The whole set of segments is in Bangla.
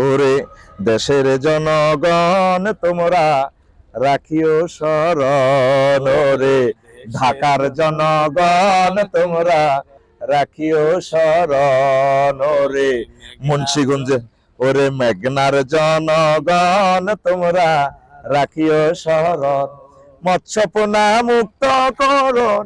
ওরে দেশের জনগণ তোমরা রাখিও স্মরণ ওরে ঢাকার জনগণ তোমরা রাখিও স্মরণ ওরে মুন্সিগঞ্জে ওরে মেঘনার জনগণ তোমরা রাখিও স্মরণ মৎস্যপনা মুক্ত করণ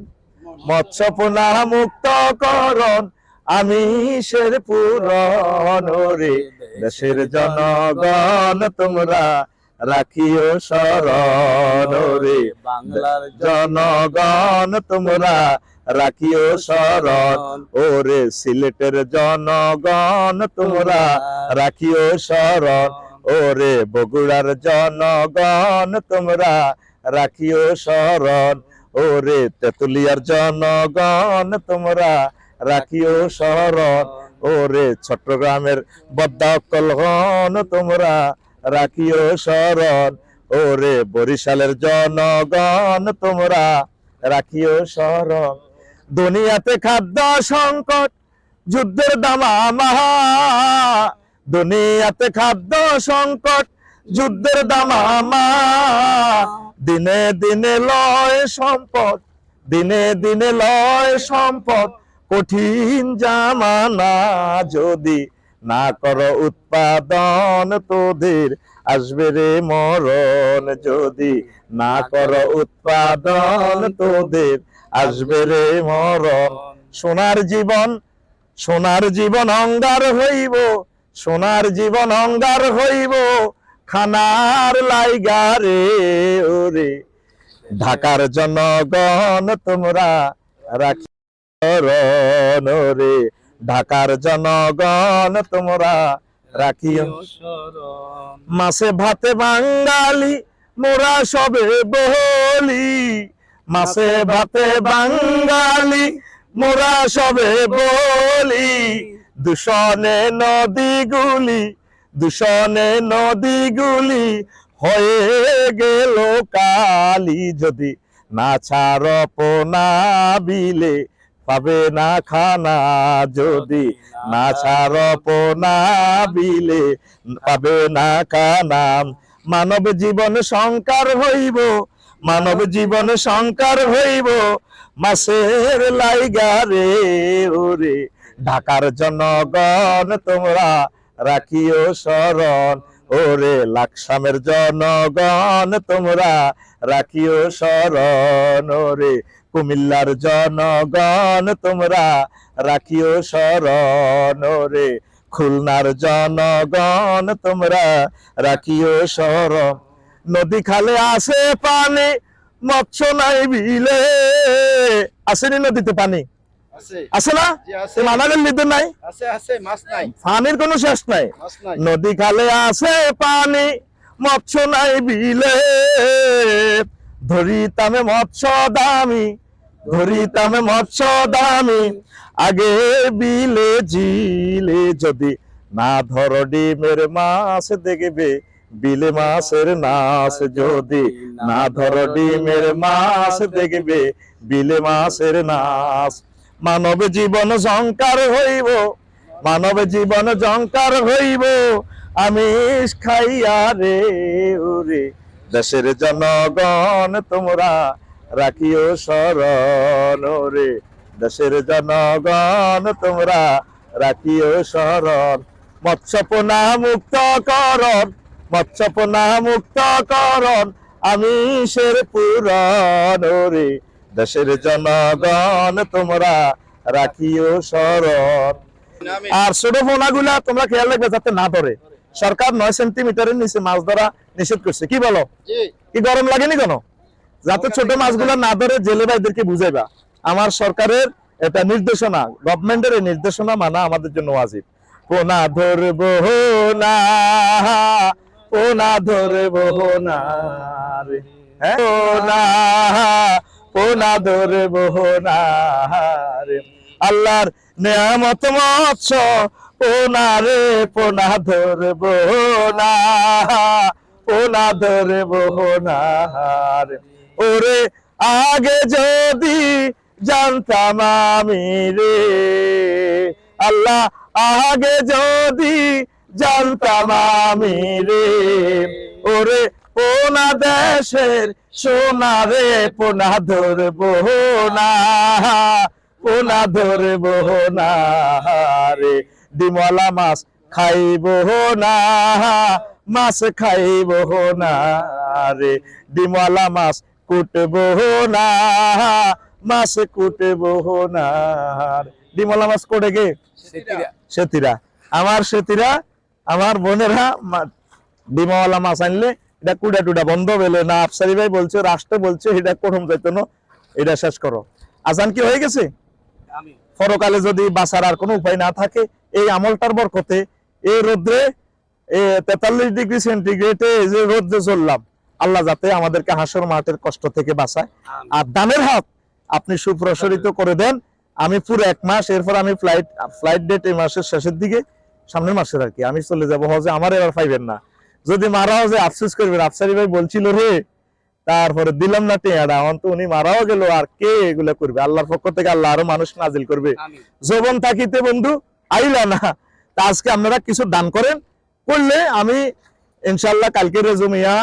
মৎস্যপনা মুক্ত করণ আমি শের পুরন রে দেশের জনগণ তোমরা রাখিও স্মরণ রে বাংলার জনগণ তোমরা রাখিও স্মরণ ওরে সিলেটের জনগণ তোমরা রাখিও স্মরণ ওরে বগুড়ার জনগণ তোমরা রাখিও স্মরণ ওরে তেতুলিয়ার জনগণ তোমরা রাখিও স্মরণ ওরে চট্টগ্রামের বদ্দাকলগণ তোমরা রাখিও স্মরণ ওরে বরিশালের জনগণ তোমরা রাখিও স্মরণ দুনিয়াতে খাদ্য সংকট, যুদ্ধের দামামা দুনিয়াতে খাদ্য সংকট, যুদ্ধের দামামা দিনে দিনে লয় সম্পদ, দিনে দিনে লয় সম্পদ। কঠিন জামানা যদি না কর উৎপাদন তোদের, আসবে রে মরণ যদি না কর উৎপাদন তোদের, আসবে রে মরণ। সোনার জীবন সোনার জীবন অঙ্গার হইব, সোনার জীবন অঙ্গার হইব, খানার লাইগা রে, ওরে। ঢাকার জনগণ তোমরা রাখি রণ রে। ঢাকার জনগণ তোমরা রাখিও মাছে ভাতে বাঙালি মোরা সবে বলি। মাছে ভাতে বাঙালি মোরা সবে বলি। দূষণে নদীগুলি দূষণে নদীগুলি হয়ে গেল কালি। যদি না ছাড় পোনা বিলে পাবে না খানা যদি না ছাড় পোনা বিলে, পাবে না খানা। মানব জীবন সংকার হইব, মানব জীবন সংকার হইব। মাসের লাইগা রে, ওরে, ঢাকার জনগণ তোমরা রাখিও স্মরণ ওরে লাকসামের জনগণ, তোমরা রাখিও স্মরণ ওরে কুমিল্লার জনগণ, তোমরা রাখিও স্মরণ ওরে খুলনার জনগণ, তোমরা রাখিও স্মরণ নদী খালে আসে পানি, মৎস্য নাই বিলে। আসেনি নদীতে পানি। আছে। না? নাই? পানির কোনো শেষ নাই? নদী খালে আছে পানি মৎস্য নাই বিলে। ধরিতামে মৎস্য দামি ধরিতামে মৎস্য দামি আগে বিলে জিলে। যদি না ধর ডিমের মাছ দেখবে বিলে মাছের নাচ যদি না ধর ডিমের মাছ দেখবে বিলে মাছের নাচ মানব জীবন সংকার হইব, মানব জীবন জঙ্কার হইব আমি খাইয়া রে, ওরে। দেশের জনগণ, তোমরা রাখিও স্মরণ রে দেশের জনগণ, তোমরা রাখিও স্মরণ মৎস্যপনা মুক্ত করণ, মৎস্যপনা মুক্ত করণ আমি শের পুরন রে দেশের জনগণ তোমরা রাখিও আমি আর ছোট ফোনাগুলা তোমরা খেয়াল রাখবে যাতে না ধরে। সরকার নয় সেন্টিমিটারের নিচে মাছ ধরা নিষেধ করছে। কি বলো? কি গরম লাগেনি কেন? যাতে ছোট মাছগুলা না ধরে জেলে ভাইদেরকে বুঝাইবা। আমার সরকারের এটা নির্দেশনা গভর্নমেন্টের এই নির্দেশনা মানা আমাদের জন্য ওয়াজিব। পোনা ধরবো না পোনা ধরবো না হ্যাঁ? পোনা পোনা ধরবো না রে। আল্লাহর নেয়ামত মৎস্য পোনা রে পোনা ধরবো না পোনা ধরবো না রে। ওরে আগে যদি জানতাম আমি রে, আল্লাহ আগে যদি জানতাম আমি রে। ওরে পোনা দেশের সোনা রে পোনা ধরবো না পোনা ধরবো না রে। ডিমলা মাছ খাইব না মাছ খাইব না রে। ডিমলা মাছ কুটব না মাছ কুটব না। ডিমলা মাছ কোটে গে সেতিরা। আমার সেতিরা আমার বোনেরা ডিমাওয়ালা মাছ আনলে এটা কুড়া টুডা বন্ধ বেলে না আফসারি ভাই বলছে রাষ্ট্র বলছে এটা কোরম যাইতো না এটা শেষ করো। আজান কি হয়ে গেছে? পরকালে যদি বাঁচার আর কোনো উপায় না থাকে এই আমলটার বরকতে এই রোদ্রে তেতাল্লিশ ডিগ্রি সেন্টিগ্রেডে এই যে রোদ্রে চললাম আল্লাহ যাতে আমাদেরকে হাসর মাঠের কষ্ট থেকে বাঁচায়। আর দানের হাত আপনি সুপ্রসারিত করে দেন আমি পুরো এক মাস এরপর আমি ফ্লাইট ফ্লাইট ডেট এই মাসের শেষের দিকে সামনের মাসের আর কি আমি চলে যাব হজে আমার এবার পাইবেন না। যদি মারাও যে আফসোস করবেন। আফসারি ভাই বলছিল রে তারপরে দিলাম না টেয়াটা। অন্ত উনি মারাও গেল আর কে এগুলা করবে? আল্লাহর পক্ষ থেকে আল্লাহ আরও মানুষ নাজিল করবে। যৌবন থাকিতে বন্ধু আইলা না। তা আজকে আপনারা কিছু দান করেন। করলে আমি ইনশাল্লাহ কালকে রেজুমিয়া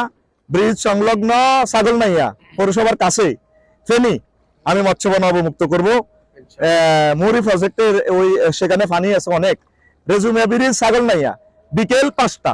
ব্রিজ সংলগ্ন ছাগল নাইয়া পৌরসভার কাছে ফেনি আমি মৎস্য মৎস্যবন অবমুক্ত করব। মুরি প্রজেক্টের ওই সেখানে পানি আছে অনেক। রেজুমিয়া ব্রিজ ছাগল নাইয়া বিকেল পাঁচটা।